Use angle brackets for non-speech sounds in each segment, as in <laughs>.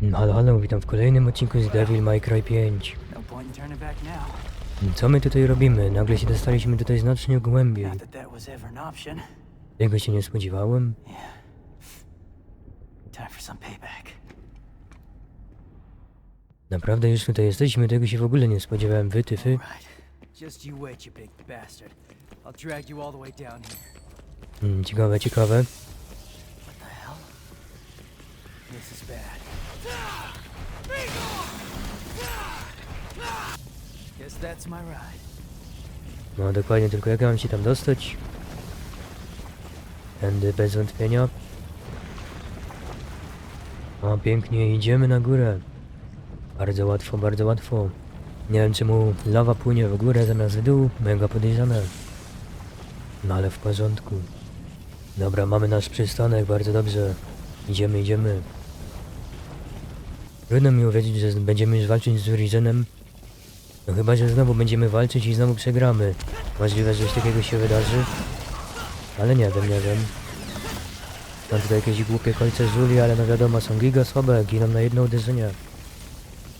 Halo, halo, witam w kolejnym odcinku z Devil May Cry 5. No. Co my tutaj robimy? Nagle się dostaliśmy tutaj znacznie głębiej. Tego się nie spodziewałem. Naprawdę już tutaj jesteśmy, tego się w ogóle nie spodziewałem. Wy, ty, fy. Right. Just you wait, you big bastard. I'll drag you all the way down here. Mm, ciekawe, ciekawe. This is bad. No dokładnie, tylko jak ja mam się tam dostać? Tędy bez wątpienia. O, pięknie, idziemy na górę. Bardzo łatwo, bardzo łatwo. Nie wiem czemu lawa płynie w górę zamiast w dół, mega podejrzane. No ale w porządku. Dobra, mamy nasz przystanek, bardzo dobrze. Idziemy, idziemy. Trudno mi uwierzyć, że będziemy już walczyć z Urizenem. No chyba, że znowu będziemy walczyć i znowu przegramy. Możliwe, że coś takiego się wydarzy. Ale nie wiem, nie wiem. Mam tutaj jakieś głupie kolce żuli, ale no wiadomo, są giga słabe, giną na jedno uderzenie.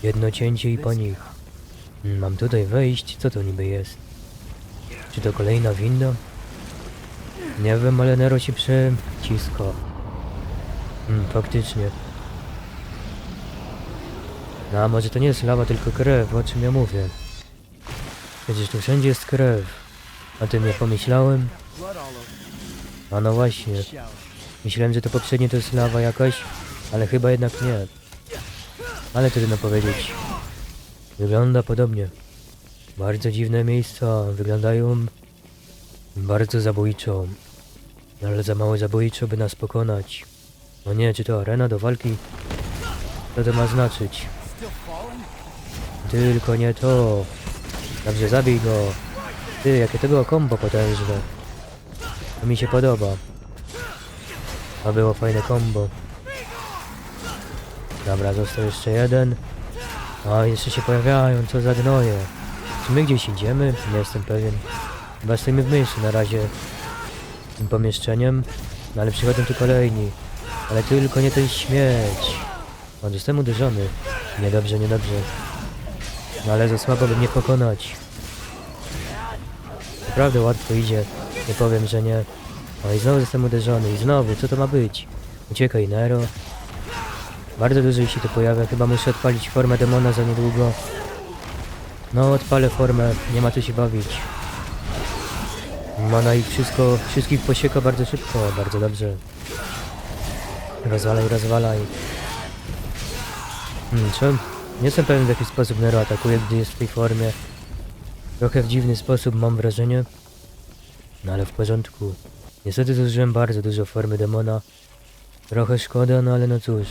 Jedno cięcie i po nich. Mm, Mam tutaj wejść, co to niby jest? Czy to kolejna winda? Nie wiem, ale Nero się przeciska. Mm, faktycznie. No, a może to nie jest lawa, tylko krew, o czym ja mówię. Przecież tu wszędzie jest krew. O tym nie pomyślałem. A no właśnie. Myślałem, że to poprzednie to jest lawa jakaś, ale chyba jednak nie. Ale trudno powiedzieć. Wygląda podobnie. Bardzo dziwne miejsca, wyglądają bardzo zabójczo. Ale za mało zabójczo, by nas pokonać. No nie, czy to arena do walki? Co to ma znaczyć? Tylko nie to. Dobrze, zabij go. Ty, jakie było kombo potężne. To mi się podoba. To było fajne kombo. Dobra, został jeszcze jeden. A, jeszcze się pojawiają, co za gnoje. Czy my gdzieś idziemy? Nie jestem pewien. Chyba stoimy w miejscu na razie. Tym pomieszczeniem. No ale przychodzą tu kolejni. Ale tylko nie ten śmieć. O, jestem uderzony. Niedobrze, niedobrze. No ale za słabo by mnie pokonać. Naprawdę łatwo idzie. Nie powiem, że nie. O i znowu jestem uderzony. I znowu, co to ma być? Uciekaj, Nero. Bardzo dużo się tu pojawia. Chyba muszę odpalić formę demona za niedługo. No, odpalę formę. Nie ma co się bawić. Mana ich wszystko, wszystkich posieka bardzo szybko. Bardzo dobrze. Rozwalaj, rozwalaj. Hmm, czemu? Nie jestem pewien w jaki sposób Nero atakuje, gdy jest w tej formie. Trochę w dziwny sposób mam wrażenie. No ale w porządku. Niestety zużyłem bardzo dużo formy demona. Trochę szkoda, no ale no cóż.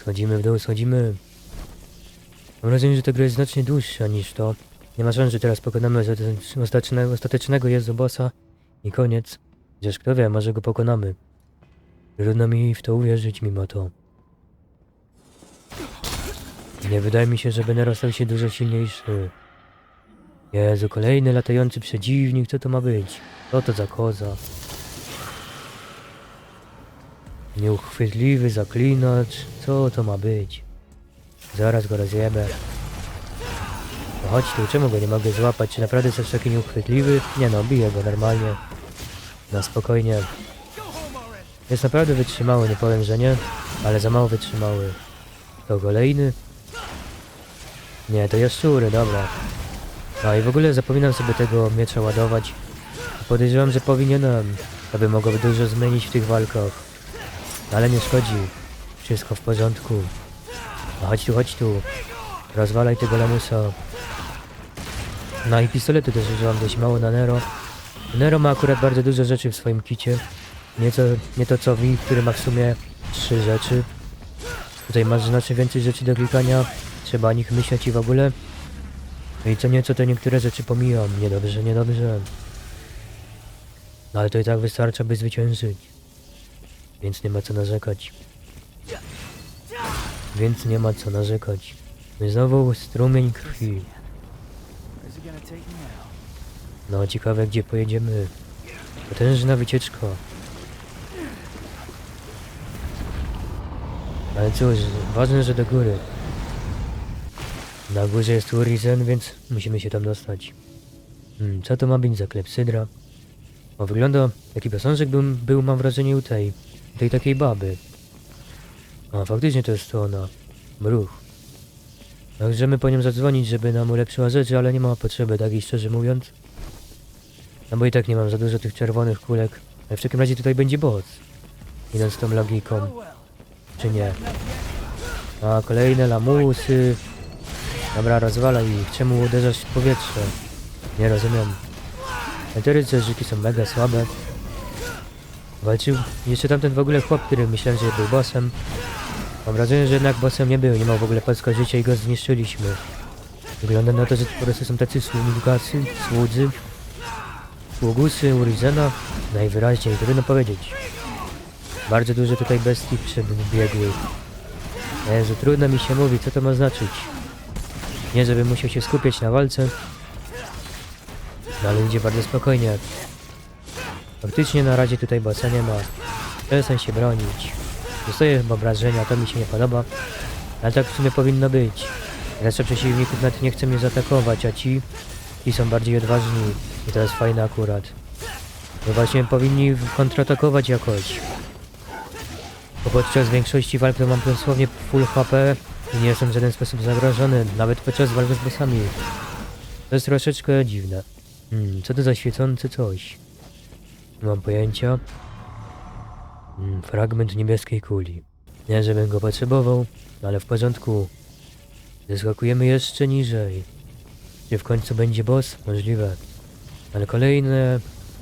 Schodzimy w dół, schodzimy. Mam wrażenie, że ta gra jest znacznie dłuższa niż to. Nie ma szans, że teraz pokonamy ostatecznego, ostatecznego Jezu bossa i koniec. Chociaż kto wie, może go pokonamy. Trudno mi w to uwierzyć mimo to. Nie wydaje mi się, żeby Nero stał się dużo silniejszy. Jezu, kolejny latający przeciwnik, co to ma być? Co to za koza? Nieuchwytliwy zaklinacz, co to ma być? Zaraz go rozjebę. No chodź tu, czemu go nie mogę złapać? Czy naprawdę jesteś taki nieuchwytliwy? Nie no, biję go normalnie. Na spokojnie. Jest naprawdę wytrzymały, nie powiem, że nie, ale za mało wytrzymały. To kolejny? Nie, to jaszczury, dobra. No i w ogóle zapominam sobie tego miecza ładować. Podejrzewam, że powinienem, aby mogłoby dużo zmienić w tych walkach. Ale nie szkodzi. Wszystko w porządku. No chodź tu, chodź tu. Rozwalaj tego lamusa. No i pistolety też używam dość mało na Nero. Nero ma akurat bardzo dużo rzeczy w swoim kicie. Nieco, nie to co mi, który ma w sumie trzy rzeczy. Tutaj masz znacznie więcej rzeczy do klikania. Trzeba o nich myśleć i w ogóle. No i co nieco to niektóre rzeczy pomijam. Niedobrze, niedobrze. No ale to i tak wystarcza, by zwyciężyć. Więc nie ma co narzekać. Więc nie ma co narzekać. Znowu strumień krwi. No ciekawe gdzie pojedziemy. Potężna wycieczka. Ale cóż, ważne, że do góry. Na górze jest Urizen, więc musimy się tam dostać. Hmm, co to ma być za klepsydra? O, wygląda... Taki posążek był, był mam wrażenie, u tej... tej takiej baby. A, faktycznie to jest to ona. Bruch. Możemy po nią zadzwonić, żeby nam ulepszyła rzeczy, ale nie ma potrzeby, tak i szczerze mówiąc. No bo i tak nie mam za dużo tych czerwonych kulek. Ale w takim razie tutaj będzie boss. Idąc tą logiką, czy nie? A, kolejne lamusy. Dobra, rozwala ich. Czemu uderzasz w powietrze? Nie rozumiem. Ale te rycerzyki są mega słabe. Walczył jeszcze tamten w ogóle chłop, który myślałem, że był bossem. Mam wrażenie, że jednak bossem nie był, nie miał w ogóle polskiego życia i go zniszczyliśmy. Wygląda na to, że po prostu są tacy sługasy, słudzy, sługusy Urizena, najwyraźniej, trudno powiedzieć. Bardzo dużo tutaj bestii przebiegłych. Jezu, trudno mi się mówi, co to ma znaczyć. Nie, żebym musiał się skupiać na walce, no ale idzie bardzo spokojnie. Faktycznie na razie tutaj bossa nie ma. Przestań się bronić. Dostaję chyba obrażenia, to mi się nie podoba. Ale tak w sumie powinno być. Reszta przeciwników nawet nie chce mnie zaatakować, a ci, ci są bardziej odważni. I to jest fajne akurat. No właśnie powinni kontratakować jakoś. Bo podczas większości walk to mam dosłownie full HP nie jestem w żaden sposób zagrożony, nawet podczas walk z bossami. To jest troszeczkę dziwne. Hmm, co to za świecące coś? Nie mam pojęcia. Hmm, fragment niebieskiej kuli. Nie, żebym go potrzebował, ale w porządku. Zeskakujemy jeszcze niżej. Czy w końcu będzie boss? Możliwe. Ale kolejne...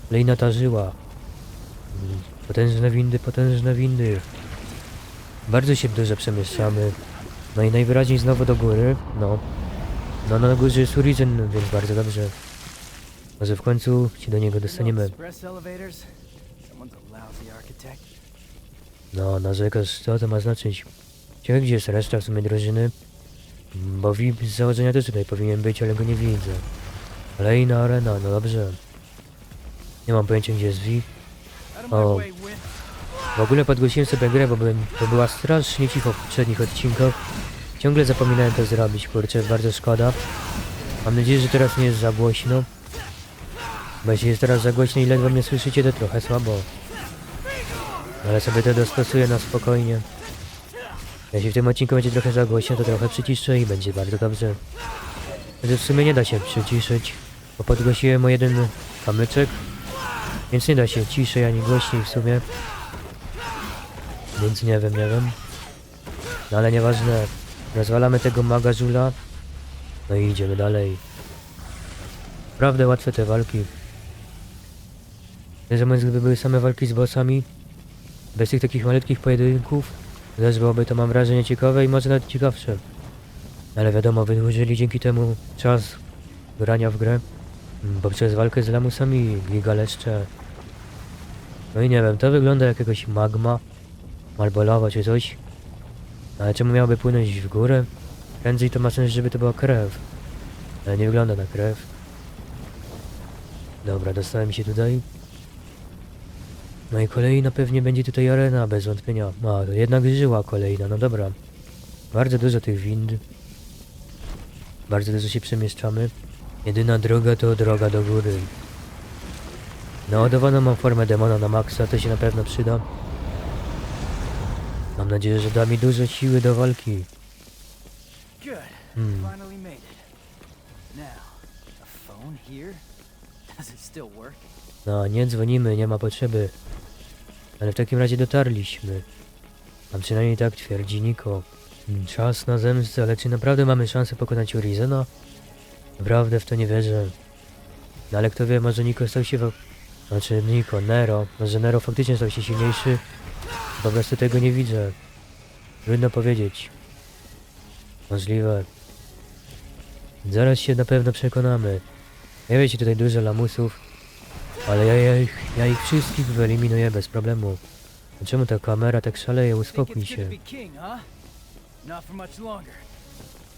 Kolejna ta żyła. Hmm, potężne windy, potężne windy. Bardzo się dużo przemieszczamy. No i najwyraźniej znowu do góry. No. No na górze jest Urizen, więc bardzo dobrze. Może w końcu się do niego dostaniemy. No, narzekasz, co to ma znaczyć? Ciekawe, gdzie jest reszta w sumie drużyny? Bo VIP z założenia też tutaj powinien być, ale go nie widzę. Kolejna arena, no dobrze. Nie mam pojęcia, gdzie jest VIP. Win. W ogóle podgłosiłem sobie grę, bo, byłem, bo była strasznie cicho w poprzednich odcinkach. Ciągle zapominałem to zrobić, kurczę, bardzo szkoda. Mam nadzieję, że teraz nie jest za głośno. Bo jeśli jest teraz za głośno i ledwo mnie słyszycie, to trochę słabo. Ale sobie to dostosuję na spokojnie. Jeśli w tym odcinku będzie trochę za głośno, to trochę przyciszę i będzie bardzo dobrze. Chociaż w sumie nie da się przyciszyć, bo podgłosiłem o jeden kamyczek, więc nie da się ciszej ani głośniej w sumie. Więc nie wiem, nie wiem. No ale nieważne. Rozwalamy tego maga. No i idziemy dalej. Naprawdę łatwe te walki. Mówiąc, gdyby były same walki z bossami, bez tych takich malutkich pojedynków, też byłoby to mam wrażenie ciekawe i może nawet ciekawsze. Ale wiadomo, wydłużyli dzięki temu czas grania w grę. Bo przez walkę z lamusami gigaleszcze. No i nie wiem, to wygląda jak jakaś magma. Albo lawa czy coś. Ale czemu miałaby płynąć w górę? Prędzej to ma sens, żeby to była krew. Ale nie wygląda na krew. Dobra, dostałem się tutaj. No i kolejna pewnie będzie tutaj arena, bez wątpienia. A, to jednak żyła kolejna, no dobra. Bardzo dużo tych wind. Bardzo dużo się przemieszczamy. Jedyna droga to droga do góry. Naładowaną mam formę demona na maksa, to się na pewno przyda. Mam nadzieję, że da mi dużo siły do walki. Hmm. No, nie dzwonimy, nie ma potrzeby. Ale w takim razie dotarliśmy. A przynajmniej tak twierdzi Niko. Mm, Czas na zemstę, ale czy naprawdę mamy szansę pokonać Urizena? Naprawdę w to nie wierzę. No ale kto wie, może Niko stał się... Znaczy Niko, Nero. Może Nero faktycznie stał się silniejszy. Po prostu tego nie widzę. Trudno powiedzieć. Możliwe. Zaraz się na pewno przekonamy. Ja wiecie, tutaj dużo lamusów. Ale ja, ja, ich, ja ich wszystkich wyeliminuję bez problemu. Czemu ta kamera tak szaleje? Uspokój się.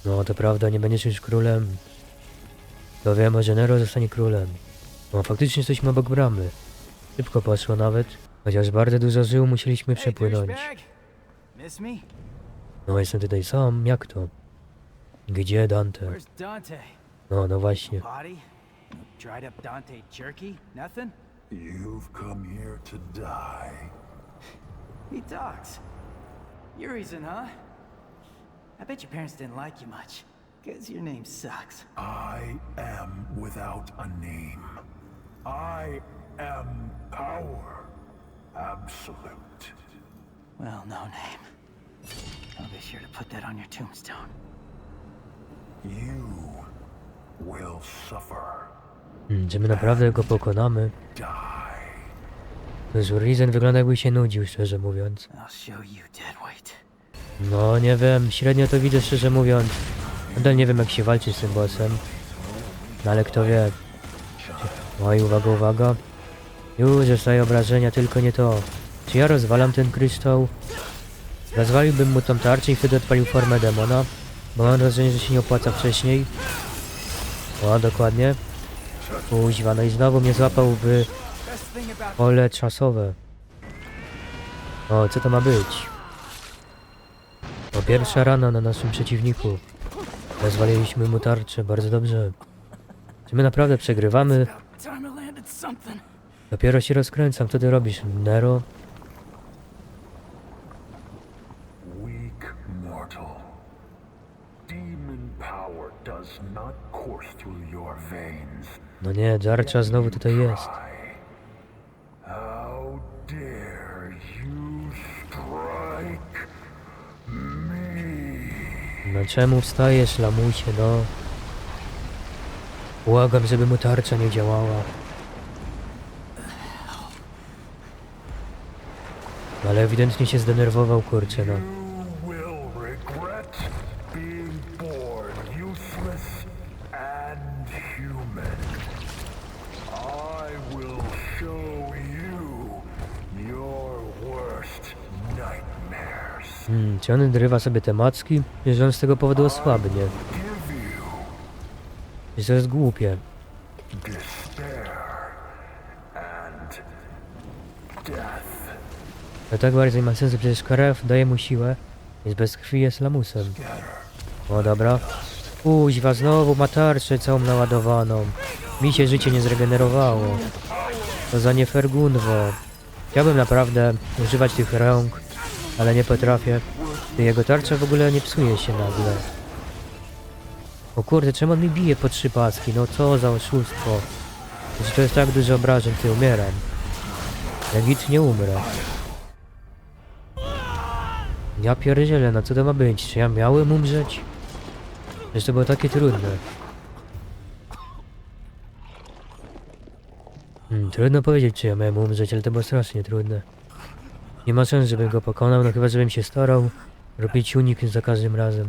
No to prawda, nie będziesz już królem. To wiem, że Nero zostanie królem. No faktycznie jesteśmy obok bramy. Szybko poszło nawet. Chociaż bardzo dużo żył musieliśmy przepłynąć. No jestem tutaj sam, jak to? Gdzie Dante? No, no właśnie. Dried up Dante jerky? Nothing? You've come here to die. He talks. Your reason, huh? I bet your parents didn't like you much. Cause your name sucks. I am without a name. I am power. Absolute. Well, no name. I'll be sure to put that on your tombstone. You will suffer. Hmm, czy my naprawdę go pokonamy? Die. To już Risen wygląda jakby się nudził, szczerze mówiąc. No, nie wiem, średnio to widzę, szczerze mówiąc. Nadal nie wiem, jak się walczy z tym bossem. No ale kto wie. Oj, uwaga, uwaga. Już zostaje obrażenia, tylko nie to. Czy ja rozwalam ten kryształ? Rozwaliłbym mu tą tarczę i wtedy odpalił formę demona. Bo mam wrażenie, że się nie opłaca wcześniej. O, dokładnie. Kuźwa, no i znowu mnie złapał w Best thing about pole czasowe. O, co to ma być? O, pierwsza rana na naszym przeciwniku. Rozwaliliśmy mu tarczę, bardzo dobrze. Czy my naprawdę przegrywamy? Dopiero się rozkręcam, ty robisz, Nero? Weak mortal. Demon power does not course through your veins. No nie, Jarcza znowu tutaj jest. Try. How dare you strike me? No czemu wstajesz, lamusie, no? Błagam, żeby mu tarcza nie działała. Ale ewidentnie się zdenerwował, kurczę, no. Hmm, czy on drywa sobie te macki? Że on z tego powodu osłabnie. Że to jest głupie. despair and death. To tak bardziej ma sens, przecież krew daje mu siłę, więc bez krwi jest lamusem. O dobra. Kuźwa, znowu ma tarczę całą naładowaną. Mi się życie nie zregenerowało. To za nie Fergunwo. Chciałbym naprawdę używać tych rąk, ale nie potrafię. Jego tarcza w ogóle nie psuje się nagle. O kurde, czemu on mi bije po trzy paski? No co za oszustwo. Jeśli to jest tak dużo obrażeń, ty umieram. Legit nie umrę. Ja pierdzielę, no co to ma być? Czy ja miałem umrzeć? Przecież to było takie trudne. Hmm, trudno powiedzieć, czy ja miałem umrzeć, ale to było strasznie trudne. Nie ma szans, żebym go pokonał, no chyba, żebym się starał robić unik za każdym razem.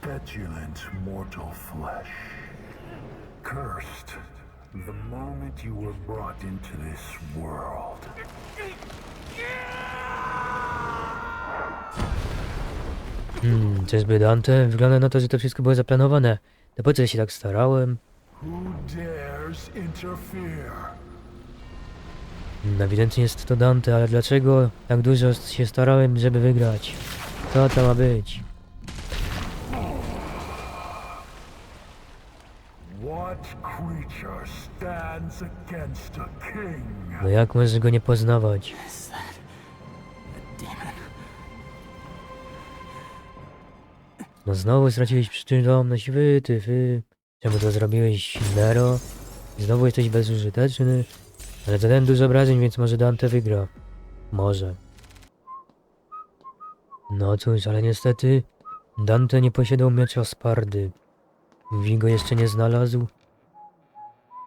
Petulant mortal flesh. Cursed the moment you were brought into this world. Hmm, czyżby Dante? Wygląda na to, że to wszystko było zaplanowane. To po co ja się tak starałem? Who dares interfere? Hmm, ewidentnie jest to Dante, ale dlaczego tak dużo się starałem, żeby wygrać? Co to ma być? No jak możesz go nie poznawać? No znowu straciłeś przytomność, wy, ty, wy. Czemu to zrobiłeś, Nero? Znowu jesteś bezużyteczny. Ale zadałem dużo obrażeń, więc może Dante wygra. Może. No cóż, ale niestety Dante nie posiadał miecza Spardy. Vigo jeszcze nie znalazł.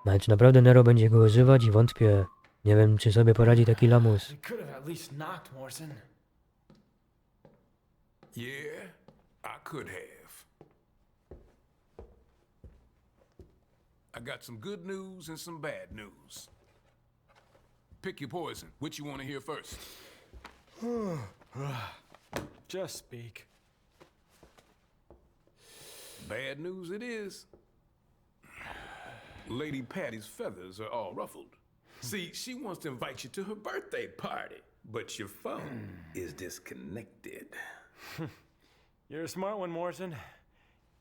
No ale czy naprawdę Nero będzie go używać? Wątpię. Nie wiem, czy sobie poradzi taki lamus. You could have at least knocked, Morrison. Yeah, I could have. I got some good news and some bad news. Pick your poison. Which you want to hear first? <sighs> Just speak. Bad news it is. Lady Patty's feathers are all ruffled. See, she wants to invite you to her birthday party, but your phone hmm. is disconnected. <laughs> You're a smart one, Morrison.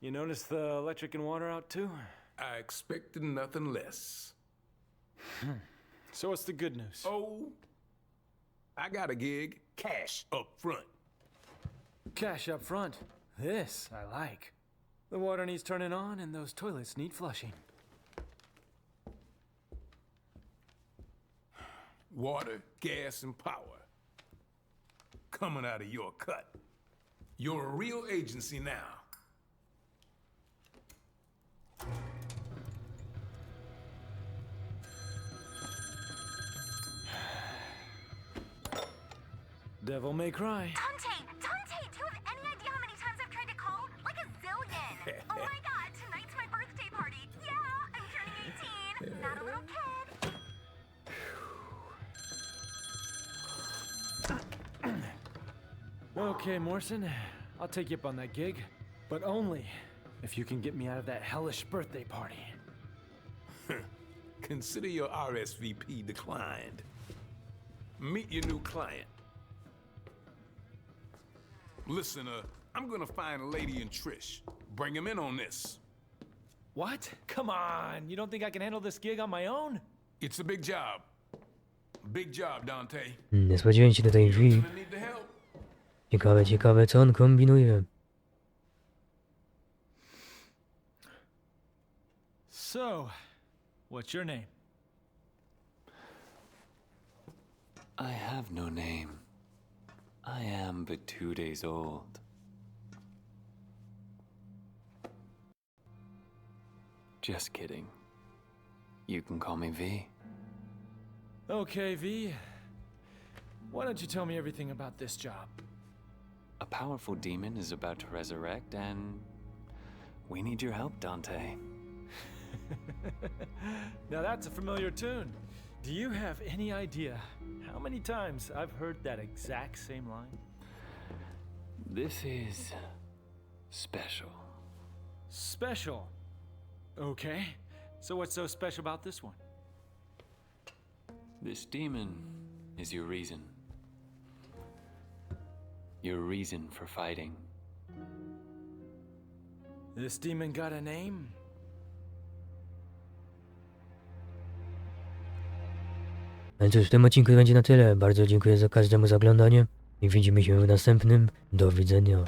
You notice the electric and water out too? I expected nothing less. <laughs> So what's the good news? Oh, I got a gig, cash up front. Cash up front. This I like. The water needs turning on, and those toilets need flushing. Water, gas, and power. Coming out of your cut. You're a real agency now. Devil may cry. Dante! Dante! Okay, Morrison, I'll take you up on that gig, but only if you can get me out of that hellish birthday party. <laughs> Consider your RSVP declined. Meet your new client. Listen, uh, I'm gonna find a lady and Trish. Bring him in on this. What? Come on, you don't think I can handle this gig on my own? It's a big job. Big job, Dante. Hmm, Nie spodziewałem się tutaj V. Gonna need the help. Ciekawe, ciekawe, co on kombinuje. So, what's your name? I have no name. I am but two days old. Just kidding. You can call me V. Okay, V. Why don't you tell me everything about this job? A powerful demon is about to resurrect, and we need your help, Dante. <laughs> Now that's a familiar tune. Do you have any idea how many times I've heard that exact same line? This is special. Special. Okay. So what's so special about this one? This demon is your reason. Your reason for fighting. This demon got a name? No i cóż, w tym odcinku będzie na tyle. Bardzo dziękuję za każdemu za oglądanie i widzimy się w następnym. Do widzenia.